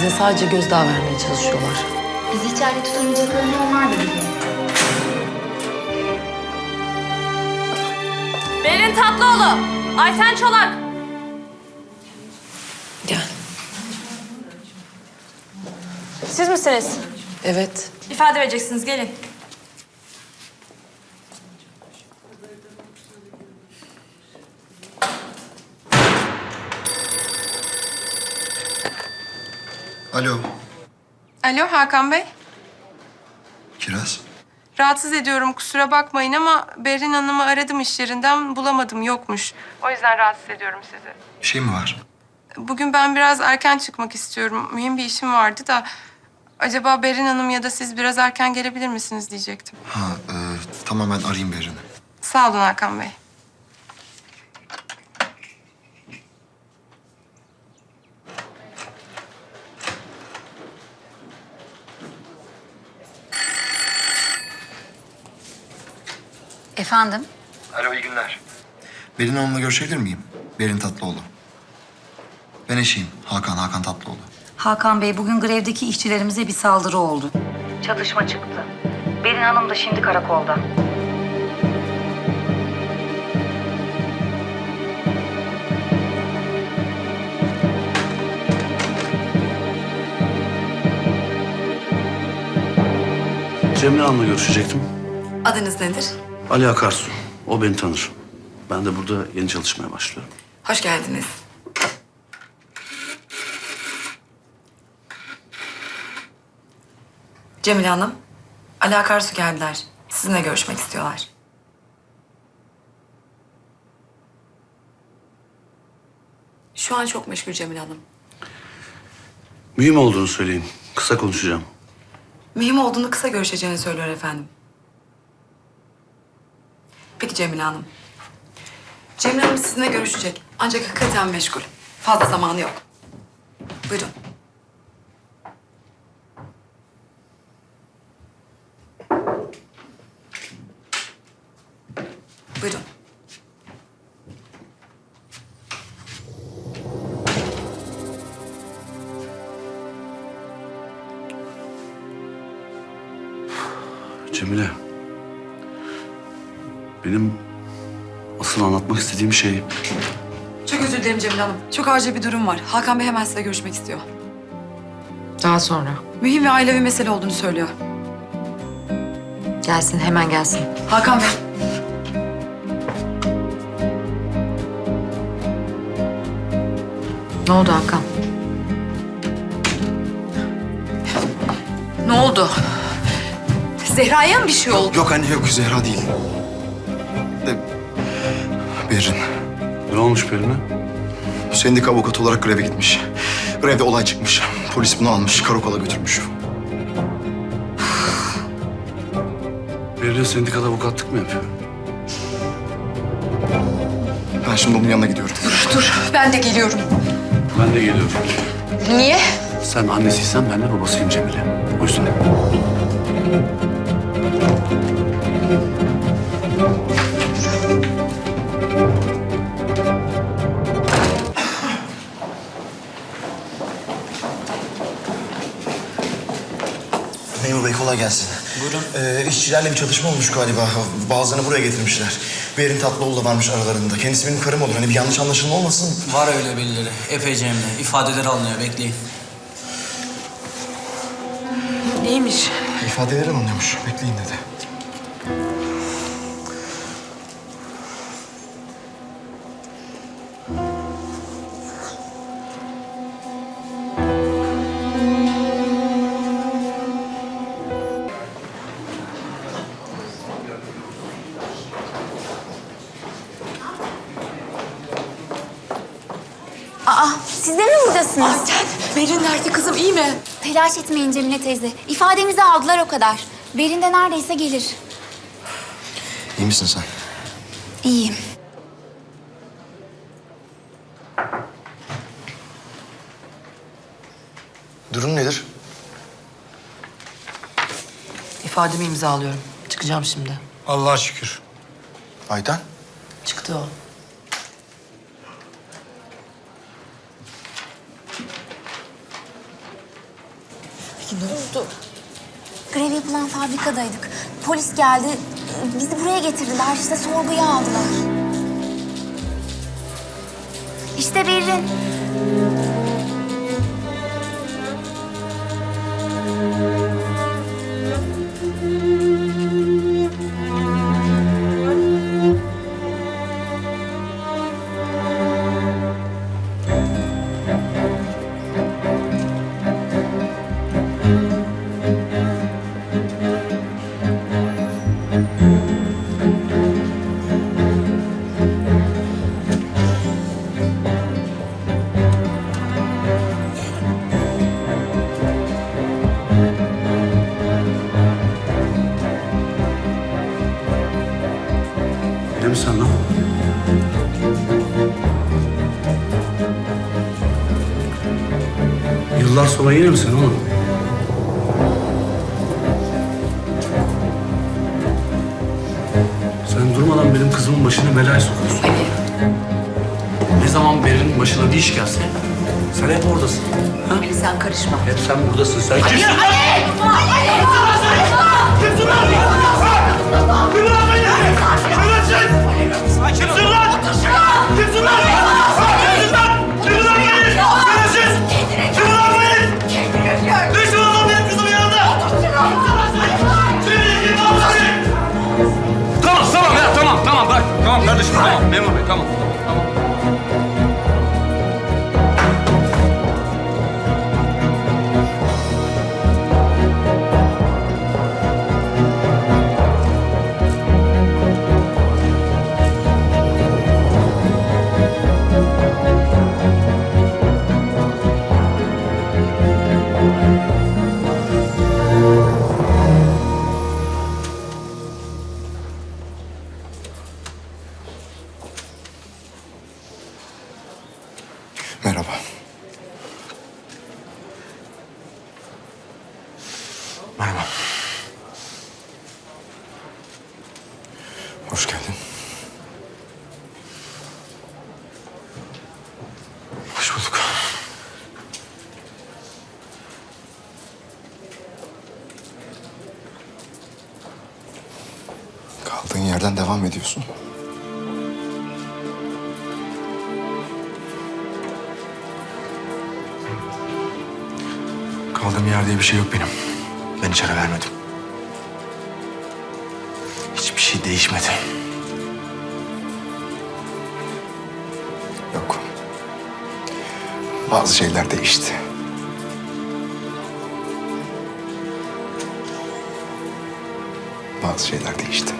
Bize sadece gözdağı vermeye çalışıyorlar. Bizi içeride tutamayacaklarını onlar da biliyor. Berin Tatlıoğlu, Ayten Çolak. Gel. Siz misiniz? Evet. İfade vereceksiniz, gelin. Alo Hakan Bey. Kiraz. Rahatsız ediyorum kusura bakmayın ama Berin Hanım'ı aradım iş yerinden bulamadım yokmuş. O yüzden rahatsız ediyorum sizi. Bir şey mi var? Bugün ben biraz erken çıkmak istiyorum. Mühim bir işim vardı da acaba Berin Hanım ya da siz biraz erken gelebilir misiniz diyecektim. Ha, e, tamam ben arayayım Berin'i. Sağ olun Hakan Bey. Efendim? Alo, iyi günler. Berin Hanım'la görüşebilir miyim? Berin Tatlıoğlu. Ben eşiyim. Hakan, Hakan Tatlıoğlu. Hakan Bey, bugün grevdeki işçilerimize bir saldırı oldu. Çatışma çıktı. Berin Hanım da şimdi karakolda. Cemile Hanım'la görüşecektim. Adınız nedir? Ali Akarsu. O beni tanır. Ben de burada yeni çalışmaya başlıyorum. Hoş geldiniz. Cemile Hanım, Ali Akarsu geldiler. Sizinle görüşmek istiyorlar. Şu an çok meşgul Cemile Hanım. Mühim olduğunu söyleyin. Kısa konuşacağım. Mühim olduğunu kısa görüşeceğini söylüyor efendim. Peki Cemile Hanım. Cemile Hanım sizinle görüşecek. Ancak hakikaten meşgul. Fazla zamanı yok. Buyurun. Buyurun. Cemile. Benim asıl anlatmak istediğim şey... Çok özür dilerim Cemile Hanım. Çok acil bir durum var. Hakan Bey hemen size görüşmek istiyor. Daha sonra. Mühim ve ailevi mesele olduğunu söylüyor. Gelsin, hemen gelsin. Hakan Bey. Ne oldu Hakan? Ne oldu? Zehra'ya mı bir şey oldu? Yok anne yok, Zehra değil. Berin. Ne olmuş Berin'e? Sendika avukatı olarak greve gitmiş. Grevde olay çıkmış. Polis bunu almış, karakola götürmüş. Berin'e sendikada avukatlık mı yapıyor? Ben şimdi onun yanına gidiyorum. Dur, ben de geliyorum. Ben de geliyorum. Niye? Sen annesiysen ben de babasıyım Cemile. O yüzden. Kolay gelsin. Buyurun. Ee, işçilerle bir çatışma olmuş galiba. Bazılarını buraya getirmişler. Berin Tatlıoğlu da varmış aralarında. Kendisi benim karım olur. Hani bir yanlış anlaşılma olmasın. Var öyle birileri. Epeyce hem de. İfadeleri alınıyor. Bekleyin. Neymiş? İfadeleri alınıyormuş. Bekleyin dedi. Buradasınız? Ayten, Berin nerede kızım? iyi mi? Telaş etmeyin Cemile teyze. İfademizi aldılar o kadar. Berin de neredeyse gelir. İyi misin sen? İyiyim. Durum nedir? İfademi imzalıyorum. Çıkacağım şimdi. Allah'a şükür. Ayten? Çıktı o. Ne oldu? Grev yapılan fabrikadaydık. Polis geldi. Bizi buraya getirdiler. İşte sorguya aldılar. İşte Berrin. Yıllar sonra yine mi sen oğlum? Sen durmadan benim kızımın başına belaya sokuyorsun. Ne zaman Berin'in başına bir iş gelse sen hep oradasın. Ha? Ali sen karışma. Hep sen buradasın. Sen kimsin? Tamam tamam kardeşim tamam memur bey tamam. tamam. Hoş geldin. Hoş bulduk. Kaldığın yerden devam ediyorsun. Kaldığım yer diye bir şey yok benim. Ben içeri vermedim. Şey değişmedi. Yok. Bazı şeyler değişti. Bazı şeyler değişti.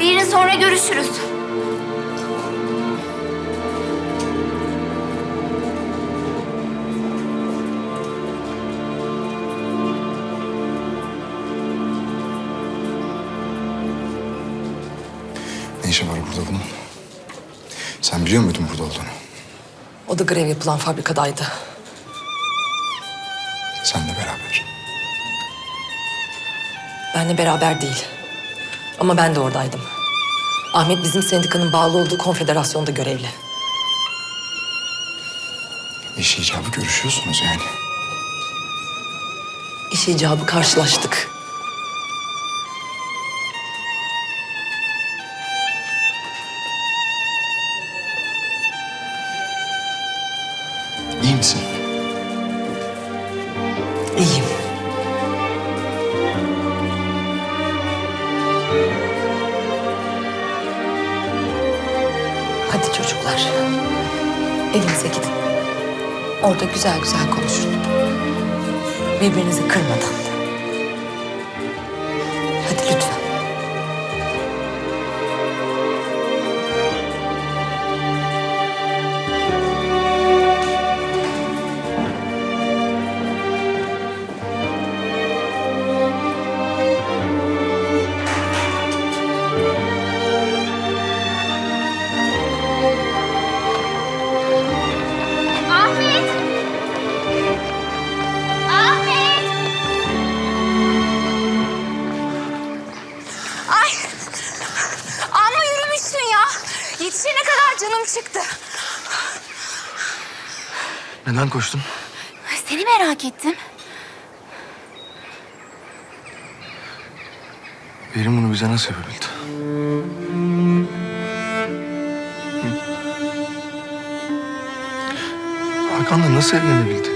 Berrin sonra görüşürüz. Ne işi var burada bunun? Sen biliyor muydun burada olduğunu? O da grev yapılan fabrikadaydı. Senle beraber. Benle beraber değil. Ama ben de oradaydım. Ahmet bizim sendikanın bağlı olduğu konfederasyonda görevli. İş icabı görüşüyorsunuz yani. İş icabı karşılaştık. Hadi çocuklar. Evinize gidin. Orada güzel güzel konuşun. Birbirinizi kırmadan. canım çıktı. Neden koştun? Seni merak ettim. Benim bunu bize nasıl yapabildi? Hakan'la nasıl evlenebildi?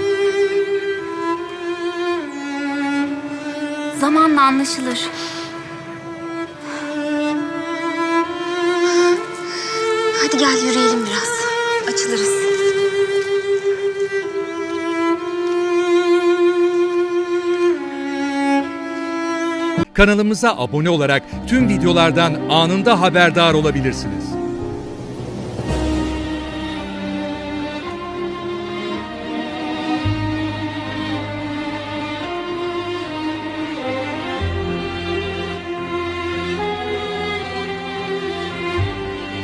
Zamanla anlaşılır. Hadi gel yürüyelim biraz. Açılırız. Kanalımıza abone olarak tüm videolardan anında haberdar olabilirsiniz.